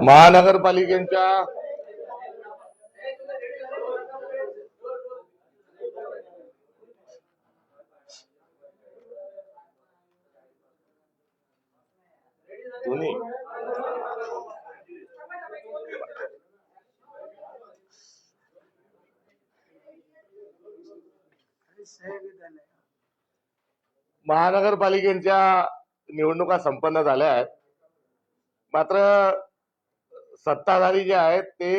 महानगरपालिकेच्या दोन्ही. महानगरपालिकेच्या निवडणुका संपन्न झाल्या आहेत. मात्र सत्ताधारी जे आहेत ते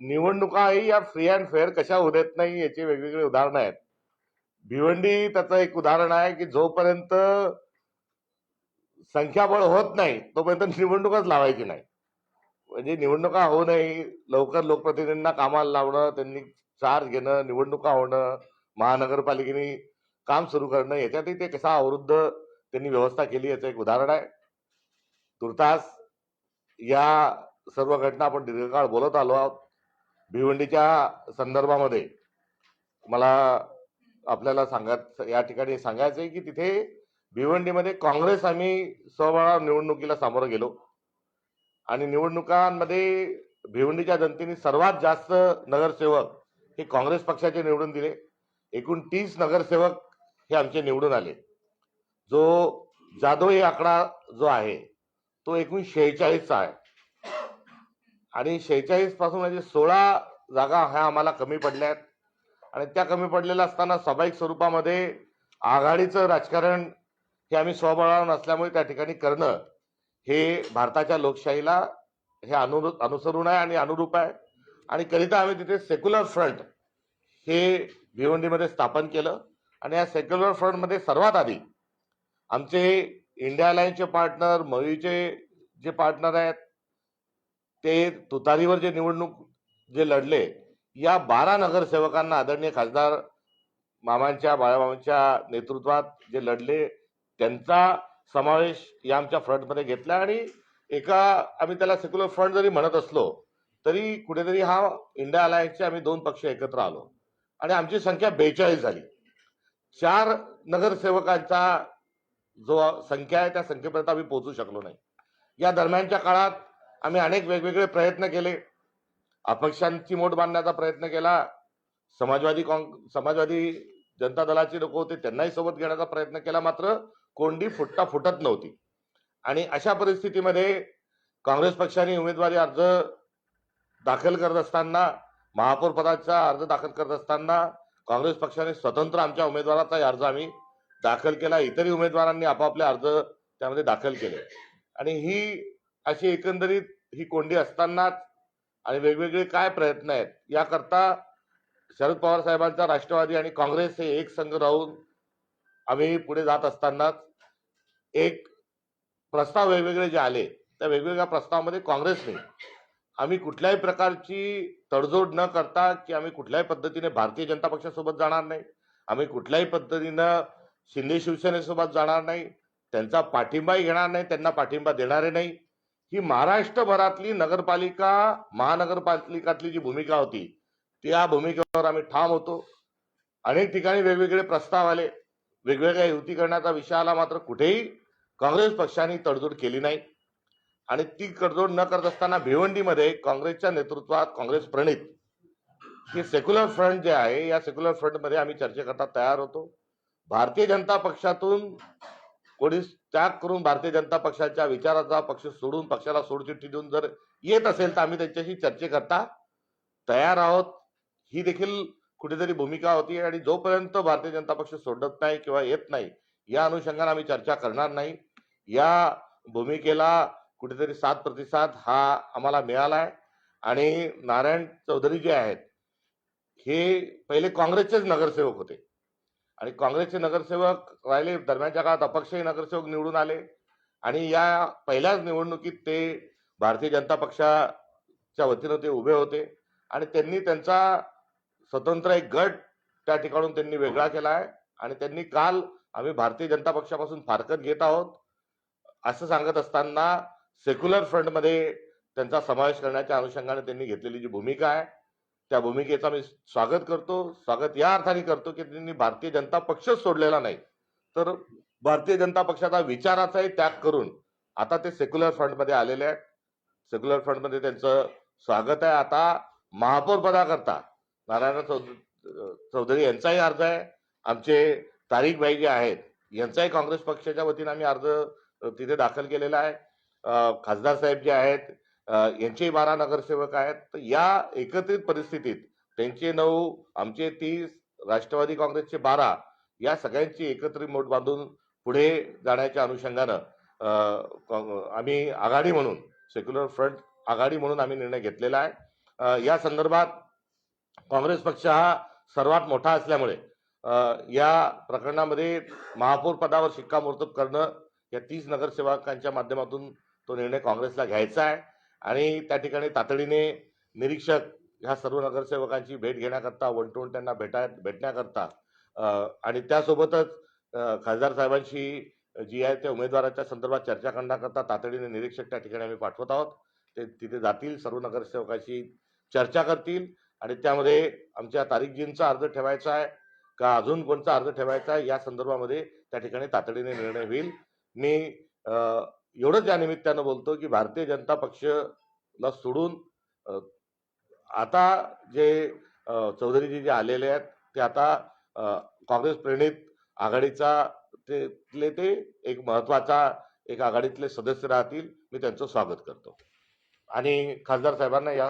निवडणुकाही या फ्री अँड फेअर कशा होत देत नाही याची वेगवेगळी उदाहरणं आहेत. भिवंडी त्याचं एक उदाहरण आहे की जोपर्यंत संख्याबळ होत नाही तोपर्यंत निवडणूकच लावायची नाही. म्हणजे निवडणुका होऊ नये लवकर लोकप्रतिनिधींना कामाला लावणं त्यांनी चार्ज घेणं निवडणुका होणं महानगरपालिकेने काम सुरू करणं याच्यातही ते कसा अवरुद्ध त्यांनी व्यवस्था केली याचं एक उदाहरण आहे. तुर्तास या सर्व घटना आपण दीर्घकाळ बोलत आलो आहोत. भिवंडीच्या संदर्भामध्ये मला आपल्याला सांगत या ठिकाणी सांगायचं आहे की तिथे भिवंडीमध्ये काँग्रेस आम्ही स्वबळा निवडणुकीला सामोरं गेलो. आणि निवडणुकांमध्ये भिवंडीच्या जनतेने सर्वात जास्त नगरसेवक हे काँग्रेस पक्षाचे निवडून दिले. एकूण तीस नगरसेवक हे आमचे निवडून आले. जो जाधव हे आकडा जो आहे तो एकूण शेहेचाळीसचा आहे. आणि शेहेचाळीसपासून म्हणजे सोळा जागा ह्या आम्हाला कमी पडल्या आहेत. आणि त्या कमी पडलेल्या असताना स्वाभाविक स्वरूपामध्ये आघाडीचं राजकारण हे आम्ही स्वबळावर नसल्यामुळे त्या ठिकाणी करणं हे भारताच्या लोकशाहीला हे अनु अनुसरून आहे आणि अनुरूप आहे. आणि करिता आम्ही तिथे सेक्युलर फ्रंट हे भिवंडीमध्ये स्थापन केलं. आणि या सेक्युलर फ्रंटमध्ये सर्वात आधी आमचे इंडिया लाईनचे पार्टनर मयूचे जे पार्टनर आहेत ते तुतारीवर जे निवडणूक जे लढले या बारा नगरसेवकांना आदरणीय खासदार मामांच्या बाळामामांच्या नेतृत्वात जे लढले त्यांचा समावेश या आमच्या फ्रंटमध्ये घेतला आणि एका आम्ही त्याला सेक्युलर फ्रंट जरी म्हणत असलो तरी कुठेतरी हा इंडिया अलायन्सचे आम्ही दोन पक्ष एकत्र आलो. आणि आमची संख्या बेचाळीस झाली. चार नगरसेवकांचा जो संख्या आहे त्या संख्येपर्यंत आम्ही पोहोचू शकलो नाही. या दरम्यानच्या काळात आम्ही अनेक वेगवेगळे प्रयत्न केले. अपक्षांची मोठ बांधण्याचा प्रयत्न केला. समाजवादी काँग समाजवादी जनता दलाचे लोक होते त्यांनाही सोबत घेण्याचा प्रयत्न केला मात्र कोंडी फुटता फुटत नव्हती. आणि अशा परिस्थितीमध्ये काँग्रेस पक्षाने उमेदवारी अर्ज दाखल करत असताना महापौर पदाचा अर्ज दाखल करत असताना काँग्रेस पक्षाने स्वतंत्र आमच्या उमेदवाराचा अर्ज आम्ही दाखल केला. इतरही उमेदवारांनी आपापले अर्ज त्यामध्ये दाखल केले. आणि ही अशी एकंदरीत ही कोंडी असतानाच आणि वेगवेगळे काय प्रयत्न आहेत याकरता शरद पवार साहेबांचा राष्ट्रवादी आणि काँग्रेस हे एक संघ राहून आम्ही पुढे जात असतानाच एक प्रस्ताव वेगवेगळे जे आले त्या वेगवेगळ्या प्रस्तावामध्ये काँग्रेसने. आम्ही कुठल्याही प्रकारची तडजोड न करता की आम्ही कुठल्याही पद्धतीने भारतीय जनता पक्षासोबत जाणार नाही. आम्ही कुठल्याही पद्धतीनं शिंदे शिवसेनेसोबत जाणार नाही. त्यांचा पाठिंबाही घेणार नाही त्यांना पाठिंबा देणारे नाही. ही महाराष्ट्रभरातली नगरपालिका महानगरपालिकातली जी भूमिका होती त्या भूमिकेवर आम्ही ठाम होतो. अनेक ठिकाणी वेगवेगळे प्रस्ताव आले. वेगवेगळ्या युती करण्याचा विषय आला मात्र कुठेही काँग्रेस पक्षाने तडजोड केली नाही. आणि ती तडजोड न करत असताना भिवंडीमध्ये काँग्रेसच्या नेतृत्वात काँग्रेस प्रणित. हे सेक्युलर फ्रंट जे आहे या सेक्युलर फ्रंटमध्ये आम्ही चर्चेकरता तयार होतो. भारतीय जनता पक्षातून कोणी त्याग करून भारतीय जनता पक्षाच्या विचाराचा पक्ष सोडून पक्षाला सोडचिठ्ठी देऊन जर येत असेल तर आम्ही त्यांच्याशी चर्चेकरता तयार आहोत. ही देखील कुठेतरी भूमिका होती आणि जोपर्यंत भारतीय जनता पक्ष सोडत नाही किंवा येत नाही या अनुषंगाने आम्ही चर्चा करणार नाही. या भूमिकेला कुठेतरी सात प्रतिसाद हा आम्हाला मिळाला आहे आणि नारायण चौधरी जे आहेत हे पहिले काँग्रेसचेच नगरसेवक होते. आणि काँग्रेसचे नगरसेवक राहिले दरम्यानच्या काळात अपक्षही नगरसेवक निवडून आले. आणि या पहिल्याच निवडणुकीत ते भारतीय जनता पक्षाच्या वतीनं ते उभे होते. आणि त्यांनी त्यांचा स्वतंत्र एक गट त्या ठिकाणून त्यांनी वेगळा केला आहे आणि त्यांनी काल आम्ही भारतीय जनता पक्षापासून फारकत घेत आहोत. असं सांगत असताना सेक्युलर फ्रंटमध्ये त्यांचा समावेश करण्याच्या अनुषंगाने त्यांनी घेतलेली जी भूमिका आहे त्या भूमिकेचा मी स्वागत करतो. स्वागत या अर्थाने करतो की त्यांनी भारतीय जनता पक्षच सोडलेला नाही. तर भारतीय जनता पक्षाचा विचाराचाही त्याग करून आता ते सेक्युलर फ्रंटमध्ये आलेले आहेत. सेक्युलर फ्रंटमध्ये त्यांचं स्वागत आहे. आता महापौर पदाकरता नारायण चौध- चौधरी यांचाही अर्ज आहे. आमचे तारिक भाई जे आहेत यांचाही काँग्रेस पक्षाच्या वतीने आम्ही अर्ज तिथे दाखल केलेला आहे. खासदार साहेब जे आहेत यांचेही बारा नगरसेवक आहेत. तर या एकत्रित परिस्थितीत त्यांचे नऊ आमचे तीस राष्ट्रवादी काँग्रेसचे बारा या सगळ्यांची एकत्रित मोठ बांधून पुढे जाण्याच्या अनुषंगानं आम्ही आघाडी म्हणून सेक्युलर फ्रंट आघाडी म्हणून आम्ही निर्णय घेतलेला आहे. या संदर्भात काँग्रेस पक्ष हा सर्वात मोठा असल्यामुळे या प्रकरणामध्ये महापौर पदावर शिक्कामोर्तब करणं या तीस नगरसेवकांच्या माध्यमातून तो निर्णय काँग्रेसला घ्यायचा आहे. आणि त्या ठिकाणी तातडीने निरीक्षक ह्या सर्व नगरसेवकांची भेट घेण्याकरता वन टू वन त्यांना भेटा भेटण्याकरता आणि त्यासोबतच खासदार साहेबांशी जी आहे त्या उमेदवाराच्या संदर्भात चर्चा करण्याकरता तातडीने निरीक्षक त्या ठिकाणी आम्ही पाठवत आहोत. ते तिथे जातील सर्व नगरसेवकाशी चर्चा करतील. आणि त्यामध्ये आमच्या तारीखजींचा अर्ज ठेवायचा आहे का अजून कोणचा अर्ज ठेवायचा आहे या संदर्भामध्ये त्या ठिकाणी तातडीने निर्णय होईल. मी एवढंच या निमित्तानं बोलतो की भारतीय जनता पक्षला सोडून आता जे चौधरीजी जे आलेले आहेत ते आता काँग्रेस प्रेरित आघाडीचा ते ते एक महत्त्वाचा एक आघाडीतले सदस्य राहतील मी त्यांचं स्वागत करतो. आणि खासदार साहेबांना या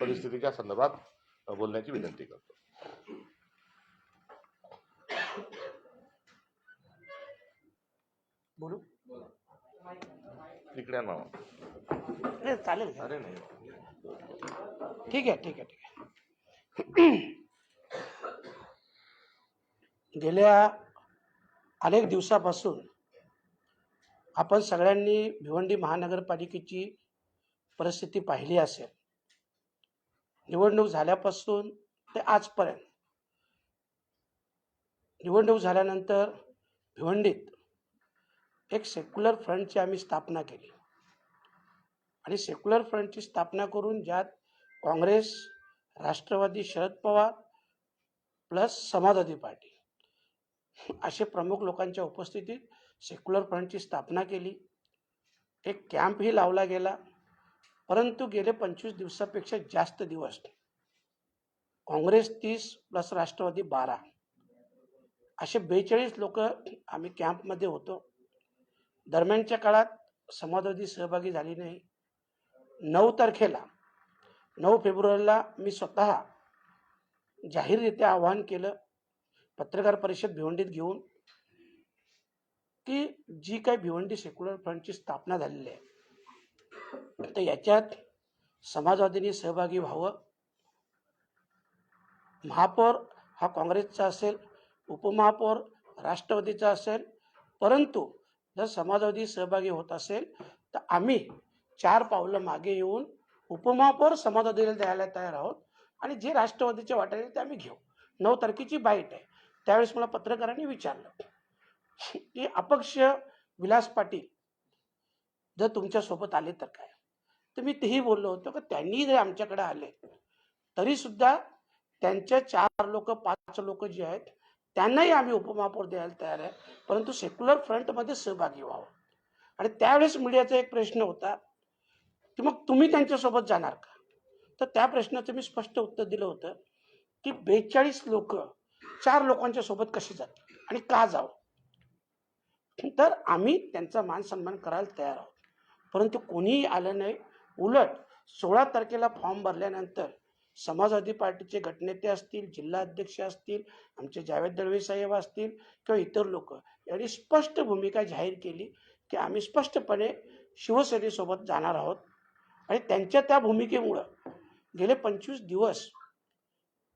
परिस्थितीच्या संदर्भात बोलण्याची विनंती करतो. बोलू? इकडे मामा चालेल. अरे नाही. ठीक आहे ठीक आहे ठीक आहे. गेल्या अनेक दिवसापासून आपण सगळ्यांनी भिवंडी महानगरपालिकेची परिस्थिती पाहिली असेल. निवडणूक झाल्यापासून ते आजपर्यंत. निवडणूक झाल्यानंतर भिवंडीत एक सेक्युलर फ्रंटची आम्ही स्थापना केली. आणि सेक्युलर फ्रंटची स्थापना करून ज्यात Congress Rashtrawadi Sharad Pawar plus Samajwadi party असे प्रमुख लोकांच्या उपस्थितीत सेक्युलर फ्रंटची स्थापना केली. एक कॅम्पही लावला गेला. परंतु गेले पंचवीस दिवसापेक्षा जास्त दिवस काँग्रेस तीस प्लस राष्ट्रवादी बारा. असे बेचाळीस लोक आम्ही कॅम्पमध्ये होतो. दरम्यानच्या काळात समाजवादी सहभागी झाली नाही. नऊ तारखेला नऊ फेब्रुवारीला मी स्वतः जाहीररित्या आवाहन केलं पत्रकार परिषद भिवंडीत घेऊन की जी काही भिवंडी सेक्युलर फ्रंटची स्थापना झालेली आहे तर याच्यात समाजवादींनी सहभागी व्हावं. महापौर हा काँग्रेसचा असेल उपमहापौर राष्ट्रवादीचा असेल परंतु जर समाजवादी सहभागी होत असेल तर आम्ही चार पावलं मागे येऊन उपमहापौर समाजवादीला द्यायला तयार आहोत आणि जे राष्ट्रवादीच्या वाटेने ते आम्ही घेऊ. नऊ तारखेची बाईट आहे. त्यावेळेस मला पत्रकारांनी विचारलं की अपक्ष विलास पाटील जर तुमच्यासोबत आले तर काय? तर मी तेही बोललो होतो की त्यांनी जर आमच्याकडे आले तरी सुद्धा त्यांच्या चार लोक पाच लोक जे आहेत त्यांनाही आम्ही उपमहापौर द्यायला तयार आहे. परंतु सेक्युलर फ्रंटमध्ये सहभागी व्हावं. आणि त्यावेळेस मीडियाचा एक प्रश्न होता की मग तुम्ही त्यांच्यासोबत जाणार का? तर त्या प्रश्नाचं मी स्पष्ट उत्तर दिलं होतं की बेचाळीस लोक चार लोकांच्या सोबत कशी जातात आणि का जावं? तर आम्ही त्यांचा मान सन्मान करायला तयार आहोत. परंतु कोणीही आलं नाही. उलट सोळा तारखेला फॉर्म भरल्यानंतर समाजवादी पार्टीचे गटनेते असतील जिल्हा अध्यक्ष असतील आमचे जावेद दळवी साहेब असतील किंवा इतर लोक यांनी स्पष्ट भूमिका जाहीर केली की आम्ही स्पष्टपणे शिवसेनेसोबत जाणार आहोत. आणि त्यांच्या त्या भूमिकेमुळं गेले पंचवीस दिवस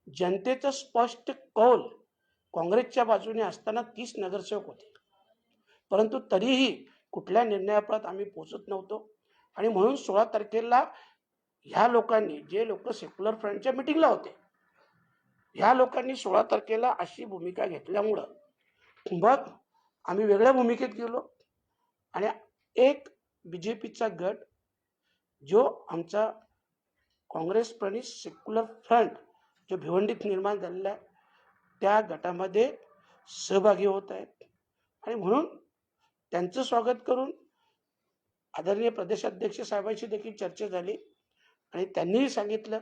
जनतेचं स्पष्ट कौल काँग्रेसच्या बाजूने असताना तीस नगरसेवक होते. परंतु तरीही कुठल्या निर्णयापर्यंत आम्ही पोचत नव्हतो. आणि म्हणून सोळा तारखेला ह्या लोकांनी जे लोक सेक्युलर फ्रंटच्या मिटिंगला होते ह्या लोकांनी सोळा तारखेला अशी भूमिका घेतल्यामुळं मग आम्ही वेगळ्या भूमिकेत गेलो. आणि एक बी जे पीचा गट जो आमचा काँग्रेस प्रणित सेक्युलर फ्रंट जो भिवंडीत निर्माण झालेला आहे त्या गटामध्ये सहभागी होत आहेत. आणि म्हणून त्यांचं स्वागत करून आदरणीय प्रदेशाध्यक्ष साहेबांशी देखील चर्चा झाली. आणि त्यांनीही सांगितलं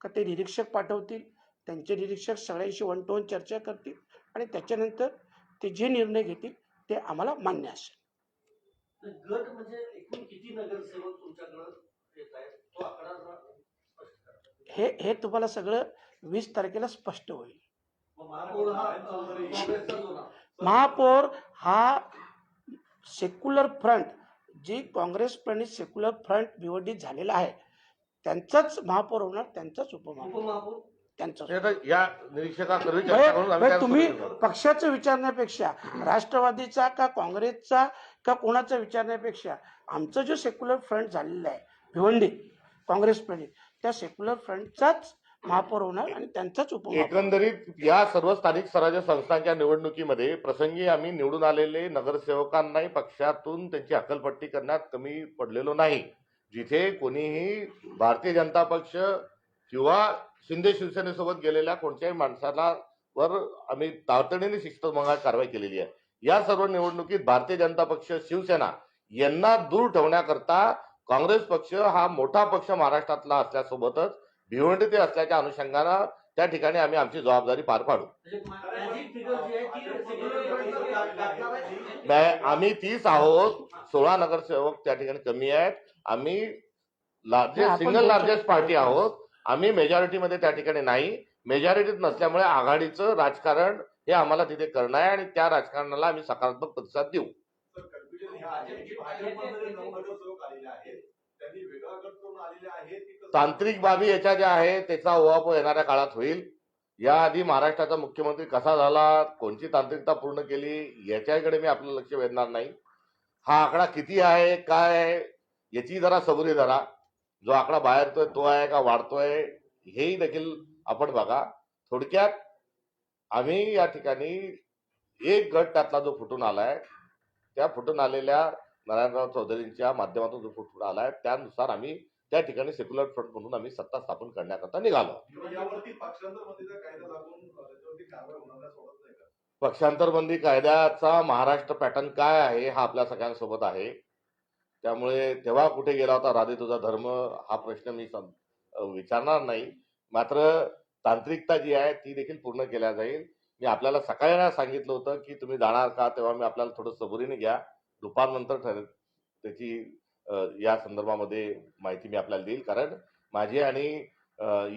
का ते निरीक्षक पाठवतील त्यांचे निरीक्षक सगळ्यांशी वन टू वन चर्चा करतील आणि त्याच्यानंतर ते जे निर्णय घेतील ते आम्हाला मान्य असेल. गट म्हणजे एकूण किती नगरसेवक तुमच्याकडे येत आहेत? तो आकडा जरा स्पष्ट करा. हे हे तुम्हाला सगळं वीस तारखेला स्पष्ट होईल. महापौर हा सेक्युलर फ्रंट जी काँग्रेस प्रणित सेक्युलर फ्रंट निवडणूक झालेला आहे त्यांचाच महापौर होणार त्यांचाच उपमहापौर. काय तुम्ही? पक्षाचं विचारण्यापेक्षा राष्ट्रवादीचा का काँग्रेसचा का कोणाचा विचारण्यापेक्षा आमचं जो सेक्युलर फ्रंट झालेला आहे भिवंडी काँग्रेस प्रणित त्या सेक्युलर फ्रंटचाच महापौर होणार आणि त्यांचाच उपमहापौर. एकंदरीत या सर्व स्थानिक स्वराज्य संस्थांच्या निवडणुकीमध्ये प्रसंगी आम्ही निवडून आलेले नगरसेवकांनाही पक्षातून त्यांची अकलपट्टी करण्यात कमी पडलेलो नाही. जिथे कोणीही भारतीय जनता पक्ष किंवा शिंदे शिवसेनेसोबत गेलेल्या कोणत्याही माणसाला वर आम्ही तातडीने शिस्तभंगात कारवाई केलेली आहे. या सर्व निवडणुकीत भारतीय जनता पक्ष शिवसेना यांना दूर ठेवण्याकरता काँग्रेस पक्ष हा मोठा पक्ष महाराष्ट्रातला असल्यासोबतच भिवंडी ते असल्याच्या अनुषंगानं त्या ठिकाणी आम्ही आमची जबाबदारी पार पाडू. आम्ही तीस आहोत. सोळा नगरसेवक त्या ठिकाणी कमी आहेत. आम्ही लार्जेस्ट सिंगल लार्जेस्ट पार्टी आहोत. आम्ही मेजॉरिटीमध्ये त्या ठिकाणी नाही. मेजॉरिटीत नसल्यामुळे आघाडीचं राजकारण हे आम्हाला तिथे करणं आहे आणि त्या राजकारणाला आम्ही सकारात्मक प्रतिसाद देऊ. आहेत. त्यांनी वेगळा गट करून आलेले आहेत. की कसं? तांत्रिक बाबी याच्या ज्या आहे त्याचा ओवाप येणाऱ्या काळात होईल. याआधी महाराष्ट्राचा मुख्यमंत्री कसा झाला कोणची तांत्रिकता पूर्ण केली याच्याकडे मी आपलं लक्ष वेधणार नाही. हा आकडा किती आहे काय आहे याची जरा सबुरी धरा. जो आकडा बाहेर येतोय तो आहे का वाढतोय हेही देखील आपण बघा. थोडक्यात आम्ही या ठिकाणी एक गट त्यातला जो फुटून आलाय त्या फुटून आलेल्या नारायणराव चौधरींच्या माध्यमातून जो फुटून आलाय त्यानुसार आम्ही त्या ठिकाणी सेक्युलर फ्रंट म्हणून आम्ही सत्ता स्थापन करण्याकरता निघालो. यावरती पक्षांतर बंदीचा कायदा लागून अ, त्याच्यावरती कारवाई होणार नाही सोडत नाही का? पक्षांतर बंदी कायद्याचा महाराष्ट्र पॅटर्न काय आहे हा आपल्या सगळ्यांसोबत आहे. त्यामुळे तेव्हा कुठे गेला होता राधे तुझा धर्म हा प्रश्न मी विचारणार नाही. मात्र तांत्रिकता जी आहे ती देखील पूर्ण केल्या जाईल. मी आपल्याला सकाळी सांगितलं होतं की तुम्ही जाणार का तेव्हा मी आपल्याला थोडं सबुरीने घ्या. दुपारनंतर ठर त्याची या संदर्भामध्ये माहिती मी आपल्याला देईल. कारण माझी आणि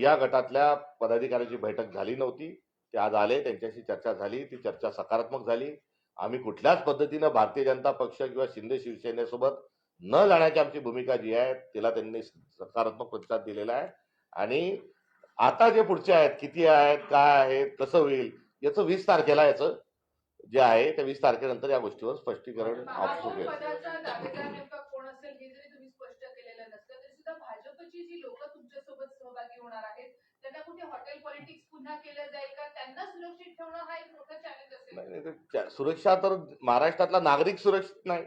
या गटातल्या पदाधिकाऱ्यांची बैठक झाली नव्हती. ते आज आले त्यांच्याशी चर्चा झाली ती चर्चा सकारात्मक झाली. आम्ही कुठल्याच पद्धतीनं भारतीय जनता पक्ष किंवा शिंदे शिवसेनेसोबत न जाण्याची आमची भूमिका जी आहे तिला त्यांनी सकारात्मक प्रतिसाद दिलेला आहे. आणि आता जे पुढचे आहेत किती आहेत काय आहेत कसं होईल याचं वीस तारखेला याचं जे आहे त्या वीस तारखेनंतर या गोष्टीवर स्पष्टीकरण महापौर होईल पदाचा दावेदार नेमका कोण असेल हे जरी तुम्ही स्पष्ट केलेलं नसलं तरी सुद्धा भाजपची जी लोक तुमच्यासोबत सहभागी होणार आहेत त्यांना कुठे हॉटेल पॉलिटिक्स पुन्हा केलं जाईल का? त्यांना सुरक्षित ठेवणं हा एक मोठा चॅलेंज असेल. नाही, नाही, ते सुरक्षा तर महाराष्ट्रातला नागरिक सुरक्षित नाही.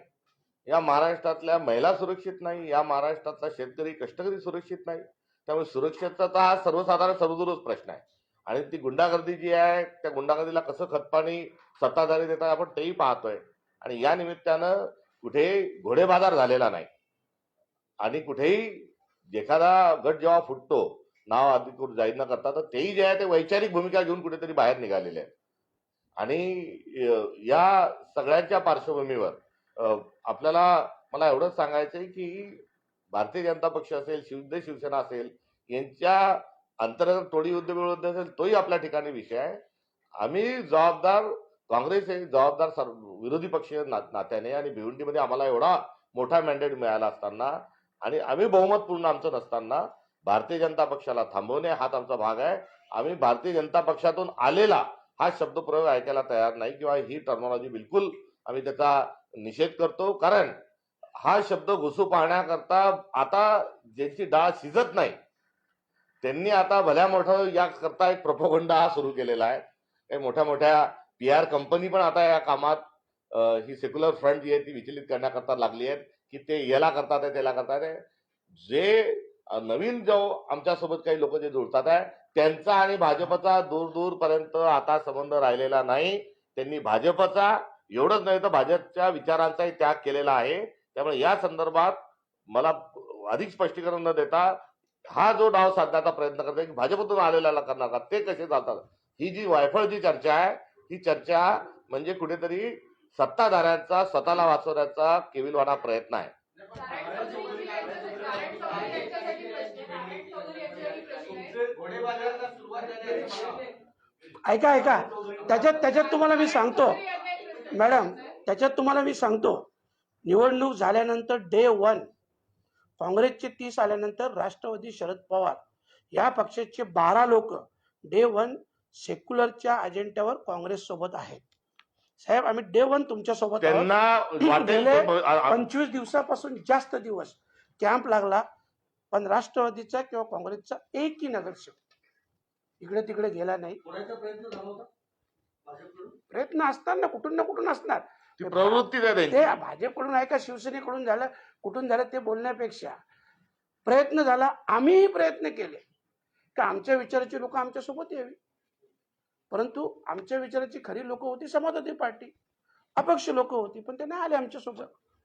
या महाराष्ट्रातल्या महिला सुरक्षित नाही. या महाराष्ट्रातला शेतकरी कष्टकरी सुरक्षित नाही. त्यामुळे सुरक्षेचा तर हा सर्वसाधारण सर्वदूरच प्रश्न आहे. आणि ती गुंडागर्दी जी आहे त्या गुंडागर्दीला कसं खतपाणी सत्ताधारी देतात आपण तेही पाहतोय. आणि या निमित्तानं कुठे घोडेबाजार झालेला नाही. आणि कुठेही एखादा गट जेव्हा फुटतो नाव आधी जाहीर न करता तर तेही जे आहे ते वैचारिक भूमिका घेऊन कुठेतरी बाहेर निघालेले आहेत. आणि या सगळ्यांच्या पार्श्वभूमीवर आपल्याला मला एवढंच सांगायचं आहे की भारतीय जनता पक्ष असेल शिवदे शिवसेना असेल यांच्या अंतर्गत थोडी युद्ध विरोध असेल तोही आपल्या ठिकाणी विषय आहे. आम्ही जबाबदार काँग्रेस हे जबाबदार सर्व विरोधी पक्ष ना- नात्याने आणि भिवंडीमध्ये आम्हाला एवढा मोठा मॅन्डेट मिळाला असताना आणि आम्ही बहुमत पूर्ण आमचं नसताना भारतीय जनता पक्षाला थांबवणे हाच आमचा भाग आहे. आम्ही भारतीय जनता पक्षातून आलेला हा शब्दप्रयोग ऐकायला तयार नाही किंवा ही टर्मॉलॉजी बिलकुल आम्ही त्याचा निषेध करतो. कारण हा शब्द घुसू पाहण्याकरता आता ज्यांची डाळ शिजत नाही त्यांनी आता भल्या मोठं याकरता एक प्रपोगंडा हा सुरू केलेला आहे. काही मोठ्या मोठ्या पी आर कंपनी पण आता या कामात ही सेक्युलर फ्रंट जी आहे ती विचलित करण्याकरता लागली आहेत की ते याला करतात आहे त्याला करतात जे नवीन जो आमच्यासोबत काही लोक जे जुळतात आहे त्यांचा आणि भाजपचा दूर दूर पर्यंत आता संबंध राहिलेला नाही. त्यांनी भाजपचा एवढंच नाही तर भाजपच्या विचारांचाही त्याग केलेला आहे. त्यामुळे या संदर्भात मला अधिक स्पष्टीकरण न देता हा जो डाव साधण्याचा प्रयत्न करतोय की भाजपतून आलेला करणार का ते कसे जातात? ही जी वायफळ जी चर्चा आहे ही चर्चा म्हणजे कुठेतरी सत्ताधाऱ्यांचा स्वतःला वाचवण्याचा केविलवाणा प्रयत्न आहे नारायण चौधरी नारायण चौधरी यांच्यासाठी प्रश्न आहे. नारायण चौधरी यांच्यासाठी प्रश्न आहे तुमचे घोडेबाजाराला सुरुवात झाली असं मला वाटतं. ऐका ऐका. त्याच्यात त्याच्यात तुम्हाला मी सांगतो. मॅडम. त्याच्यात तुम्हाला मी सांगतो. निवडणूक झाल्यानंतर डे वन काँग्रेसचे तीस आल्यानंतर राष्ट्रवादी शरद पवार या पक्षाचे बारा लोक डे वन सेक्युलरच्या अजेंड्यावर काँग्रेस सोबत आहेत. साहेब आम्ही डे वन तुमच्यासोबत पंचवीस दिवसापासून जास्त दिवस कॅम्प लागला. पण राष्ट्रवादीचा किंवा काँग्रेसचा एकही नगरसेवक इकडे तिकडे गेला नाही. प्रयत्न झाला होता? भाजपकडून? प्रयत्न असणार ना कुठून ना कुठून असणार. ती प्रवृत्तीच आहे त्यांची. ते भाजपकडून आहे का शिवसेनेकडून झालं कुठून झालं ते बोलण्यापेक्षा प्रयत्न झाला आम्हीही प्रयत्न केले. का आमच्या विचाराची लोक आमच्यासोबत यावी? परंतु आमच्या विचाराची खरी लोक होती समाजवादी पार्टी. अपक्ष लोक होती पण ते नाही आले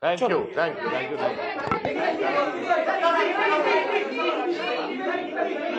Thank Chalo. you, thank you, thank you. Thank you.